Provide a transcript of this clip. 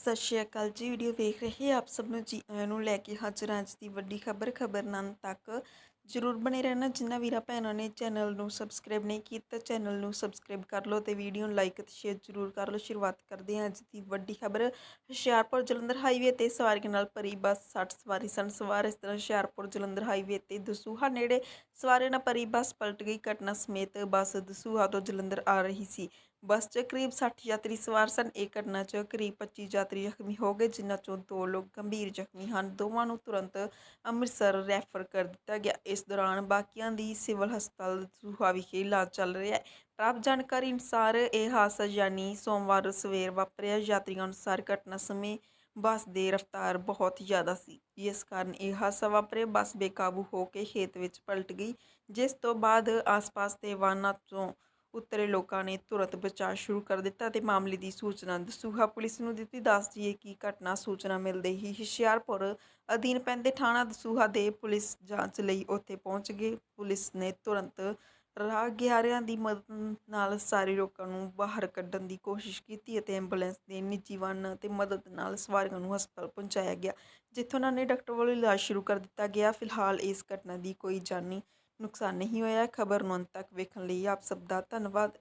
ਸਤਿ ਸ਼੍ਰੀ ਅਕਾਲ ਜੀ ਵੀਡੀਓ ਵੇਖ ਰਹੇ ਆਪ ਸਭ ਨੂੰ ਜੀ ਆਇਆਂ ਨੂੰ ਲੈ ਕੇ ਹਾਜ਼ਰ ਹਾਂ ਅੱਜ ਦੀ ਵੱਡੀ ਖਬਰ ਖਬਰ ਖਬਰਨਾਮ ਤੱਕ। ਜਰੂਰ ਬਣੇ ਰਹਿਣਾ। ਜਿਨ੍ਹਾਂ ਵੀਰਾਂ ਭੈਣਾਂ ਨੇ ਚੈਨਲ ਨੂੰ ਸਬਸਕ੍ਰਾਈਬ ਨਹੀਂ ਕੀਤਾ, ਚੈਨਲ ਨੂੰ ਸਬਸਕ੍ਰਾਈਬ ਕਰ ਲਓ ਤੇ ਵੀਡੀਓ ਨੂੰ ਲਾਈਕ ਅਤੇ ਸ਼ੇਅਰ ਜਰੂਰ ਕਰ ਲਓ। ਸ਼ੁਰੂਆਤ ਕਰਦੇ ਹਾਂ ਅੱਜ ਦੀ ਵੱਡੀ ਖਬਰ। ਹੁਸ਼ਿਆਰਪੁਰ ਜਲੰਧਰ ਹਾਈਵੇ ਤੇ ਸਵਾਰੀਆਂ ਨਾਲ ਭਰੀ ਬੱਸ 60 ਸਵਾਰੀ ਸਨ। ਸਵਾਰ ਇਸ ਤਰ੍ਹਾਂ ਹੁਸ਼ਿਆਰਪੁਰ ਜਲੰਧਰ ਹਾਈਵੇ ਤੇ ਦਸੂਹਾ ਨੇੜੇ ਸਵਾਰੀਆਂ ਨਾਲ ਭਰੀ ਬੱਸ ਪਲਟ ਗਈ। ਘਟਨਾ ਸਮੇਤ ਬੱਸ ਦਸੂਹਾ ਤੋਂ ਜਲੰਧਰ ਆ ਰਹੀ ਸੀ। ਬੱਸ 'ਚ ਕਰੀਬ 60 ਯਾਤਰੀ ਸਵਾਰ ਸਨ। ਇਹ ਘਟਨਾ 'ਚ ਕਰੀਬ 25 ਯਾਤਰੀ ਜ਼ਖਮੀ ਹੋ ਗਏ, ਜਿਨ੍ਹਾਂ 'ਚੋਂ ਦੋ ਲੋਕ ਗੰਭੀਰ ਜ਼ਖਮੀ ਹਨ। ਦੋਵਾਂ ਨੂੰ ਤੁਰੰਤ ਅੰਮ੍ਰਿਤਸਰ ਰੈਫਰ ਕਰ ਦਿੱਤਾ ਗਿਆ। ਇਸ ਦੌਰਾਨ ਬਾਕੀਆਂ ਦੀ ਸਿਵਲ ਹਸਪਤਾਲ ਦਸੂਹਾ ਵਿਖੇ ਇਲਾਜ ਚੱਲ ਰਿਹਾ ਹੈ। ਪ੍ਰਾਪਤ ਜਾਣਕਾਰੀ ਅਨੁਸਾਰ ਇਹ ਹਾਦਸਾ ਯਾਨੀ ਸੋਮਵਾਰ ਸਵੇਰ ਵਾਪਰਿਆ। ਯਾਤਰੀਆਂ ਅਨੁਸਾਰ ਘਟਨਾ ਸਮੇਂ ਬੱਸ ਦੇ ਰਫ਼ਤਾਰ ਬਹੁਤ ਜ਼ਿਆਦਾ ਸੀ। ਜਿਸ ਕਾਰਨ ਇਹ ਹਾਦਸਾ ਵਾਪਰਿਆ। ਬੱਸ ਬੇਕਾਬੂ ਹੋ ਕੇ ਖੇਤ ਵਿੱਚ ਪਲਟ ਗਈ, ਜਿਸ ਤੋਂ ਬਾਅਦ ਆਸ-ਪਾਸ ਦੇ ਵਾਹਨਾਂ ਤੋਂ ਉਤਰੇ ਲੋਕਾਂ ਨੇ ਤੁਰੰਤ ਬਚਾਅ ਸ਼ੁਰੂ ਕਰ ਦਿੱਤਾ ਤੇ ਮਾਮਲੇ ਦੀ ਸੂਚਨਾ ਦਸੂਹਾ ਪੁਲਿਸ ਨੂੰ ਦਿੱਤੀ ਦੱਸ ਦਈਏ ਕਿ ਘਟਨਾ ਸੂਚਨਾ ਮਿਲਦੇ ਹੀ ਹੁਸ਼ਿਆਰਪੁਰ ਅਧੀਨ ਪੈਂਦੇ ਥਾਣਾ ਦਸੂਹਾ ਦੇ ਪੁਲਿਸ ਜਾਂਚ ਲਈ ਉੱਥੇ ਪਹੁੰਚ ਗਏ। ਪੁਲਿਸ ਨੇ ਤੁਰੰਤ ਰਾਹਗੀਰਾਂ ਦੀ ਮਦਦ ਨਾਲ ਸਾਰੇ ਲੋਕਾਂ ਨੂੰ ਬਾਹਰ ਕੱਢਣ ਦੀ ਕੋਸ਼ਿਸ਼ ਕੀਤੀ ਅਤੇ ਐਂਬੂਲੈਂਸ ਦੇ ਨਿੱਜੀ ਵਾਹਨਾਂ ਅਤੇ ਮਦਦ ਨਾਲ ਸਵਾਰੀਆਂ ਨੂੰ ਹਸਪਤਾਲ ਪਹੁੰਚਾਇਆ ਗਿਆ, ਜਿੱਥੇ ਉਹਨਾਂ ਨੇ ਡਾਕਟਰ ਵੱਲੋਂ ਇਲਾਜ ਸ਼ੁਰੂ ਕਰ ਦਿੱਤਾ ਗਿਆ। ਫਿਲਹਾਲ ਇਸ ਘਟਨਾ ਦੀ ਕੋਈ ਜਾਨੀ ਨੁਕਸਾਨ ਨਹੀਂ ਹੋਇਆ ਖਬਰ ਨੂੰ ਅੰਤ ਤੱਕ ਵੇਖਣ ਲਈ ਆਪ ਸਭ ਦਾ ਧੰਨਵਾਦ।